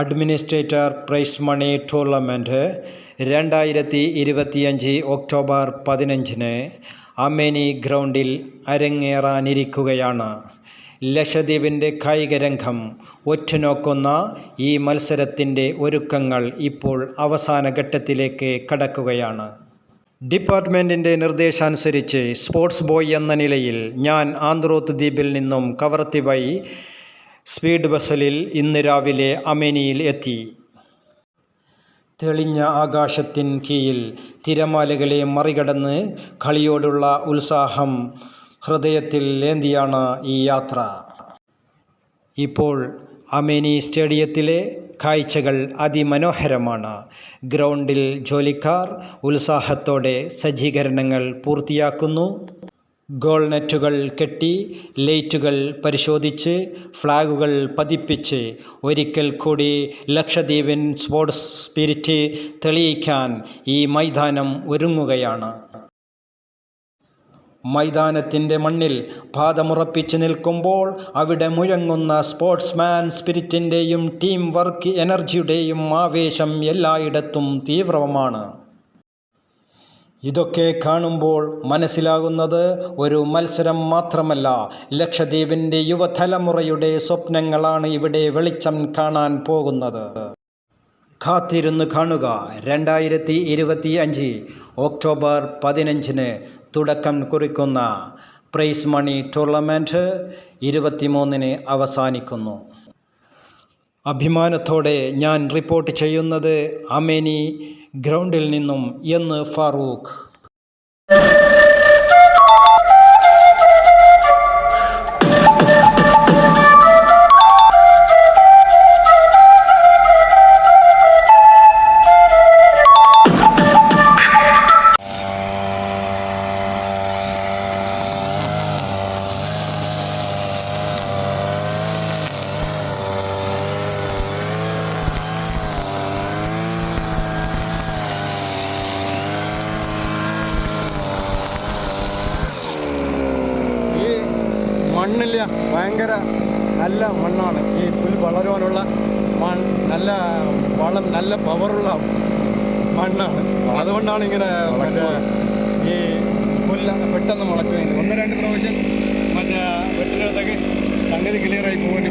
Administrator prize money tournament രണ്ടായിരത്തി ഇരുപത്തിയഞ്ച് October പതിനഞ്ചിന് അമേനി ഗ്രൗണ്ടിൽ അരങ്ങേറാനിരിക്കുകയാണ്. ലക്ഷദ്വീപിന്റെ കായികരംഗം ഒറ്റുനോക്കുന്ന ഈ മത്സരത്തിന്റെ ഒരുക്കങ്ങൾ ഇപ്പോൾ അവസാന ഘട്ടത്തിലേക്ക് കടക്കുകയാണ്. ഡിപ്പാർട്ട്മെന്റിന്റെ നിർദ്ദേശാനുസരിച്ച് സ്പോർട്സ് ബോയ് എന്ന നിലയിൽ ഞാൻ ആന്ത്രോത്ത് ദ്വീപിൽ നിന്നും കവർത്തി വഴി സ്പീഡ് ബസ്സിൽ ഇന്ന് രാവിലെ അമേനിയിൽ എത്തി. തെളിഞ്ഞ ആകാശത്തിൻ കീഴിൽ തിരമാലകളെ മറികടന്ന് കളിയോടുള്ള ഉത്സാഹം ഹൃദയത്തിൽ ലേന്തിയാണ് ഈ യാത്ര. ഇപ്പോൾ അമേനി സ്റ്റേഡിയത്തിലെ കാഴ്ചകൾ അതിമനോഹരമാണ്. ഗ്രൗണ്ടിൽ ജോലിക്കാർ ഉത്സാഹത്തോടെ സജ്ജീകരണങ്ങൾ പൂർത്തിയാക്കുന്നു. ഗോൾ നെറ്റുകൾ കെട്ടി ലൈറ്റുകൾ പരിശോധിച്ച് ഫ്ലാഗുകൾ പതിപ്പിച്ച് ഒരിക്കൽ കൂടി ലക്ഷദ്വീപിൻ സ്പോർട്സ് സ്പിരിറ്റ് തെളിയിക്കാൻ ഈ മൈതാനം ഒരുങ്ങുകയാണ്. മൈതാനത്തിന്റെ മണ്ണിൽ പാദമുറപ്പിച്ച് നിൽക്കുമ്പോൾ അവിടെ മുഴങ്ങുന്ന സ്പോർട്സ്മാൻ സ്പിരിറ്റിന്റെയും ടീം വർക്ക് എനർജിയുടെയും ആവേശം എല്ലായിടത്തും തീവ്രമാണ്. ഇതൊക്കെ കാണുമ്പോൾ മനസ്സിലാകുന്നത് ഒരു മത്സരം മാത്രമല്ല. ലക്ഷദ്വീപിന്റെ യുവതലമുറയുടെ സ്വപ്നങ്ങളാണ് ഇവിടെ വെളിച്ചം കാണാൻ പോകുന്നത്. കാത്തിരുന്ന് കാണുക. രണ്ടായിരത്തി ഇരുപത്തി അഞ്ച് ഒക്ടോബർ പതിനഞ്ചിന് തുടക്കം കുറിക്കുന്ന പ്രൈസ് മണി ടൂർണമെന്റ് ഇരുപത്തിമൂന്നിന് അവസാനിക്കുന്നു. അഭിമാനത്തോടെ ഞാൻ റിപ്പോർട്ട് ചെയ്യുന്നത് അമേനി ഗ്രൗണ്ടിൽ നിന്നും എന്ന് ഫാറൂഖ്. മണ്ണില്ല ഭയങ്കര നല്ല മണ്ണാണ്. ഈ പുല്ല് വളരുവാനുള്ള മൺ നല്ല വളം നല്ല പവറുള്ള മണ്ണാണ്. അതുകൊണ്ടാണ് ഇങ്ങനെ ഈ പുല്ല് പെട്ടെന്ന് മുളച്ചു കഴിഞ്ഞത്. ഒന്ന് രണ്ട് പ്രാവശ്യം മറ്റേ വെട്ടിനടുത്തൊക്കെ സംഗതി ക്ലിയറായി പോകേണ്ടി